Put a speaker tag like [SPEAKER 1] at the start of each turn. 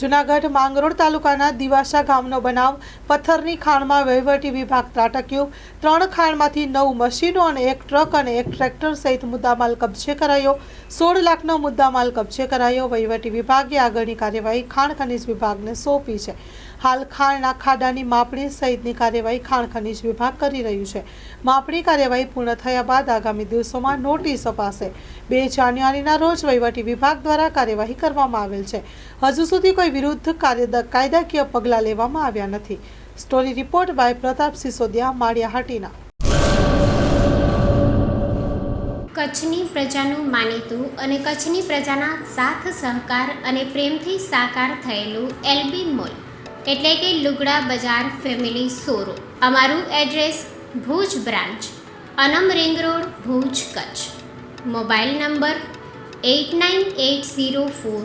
[SPEAKER 1] જુનાગઢ માંગરોળ તાલુકાના દિવાસા ગામનો બનાવ, પથ્થરની ખાણમાં વહીવટી વિભાગ ત્રાટક્યો. ત્રણ ખાણમાંથી નવ મશીનો અને એક ટ્રક અને એક ટ્રેક્ટર સહિત મુદ્દામાલ કબજે કરાયો. સોળ લાખનો મુદ્દામાલ કબજે કરાયો. વહીવટી વિભાગે આગળની કાર્યવાહી ખાણ ખનીજ વિભાગને સોંપી છે. હાલ ખાણના ખાડાની માપણી સહિતની કાર્યવાહી ખાણ ખનીજ વિભાગ કરી રહ્યું છે. માપણી કાર્યવાહી પૂર્ણ થયા બાદ આગામી દિવસોમાં નોટિસ અપાશે. બે જાન્યુઆરીના રોજ વહીવટી વિભાગ દ્વારા કાર્યવાહી કરવામાં આવેલ છે. હજુ સુધી કોઈ વિરુદ્ધ કાયદાકીય પગલાં લેવામાં આવ્યા નથી. Story report by Pratap Sisodiya, Maliyahatina.
[SPEAKER 2] કચ્છની પ્રજાનું માનીતું અને કચ્છની પ્રજાના સાથ, સહકાર અને પ્રેમથી સાકાર થયેલું એલબી મોલ, એટલે કે લુગડા બજાર ફેમિલી સોરો અમારું address Bhuj branch, Anam ring road, Bhuj Kutch. Mobile number eight nine eight zero four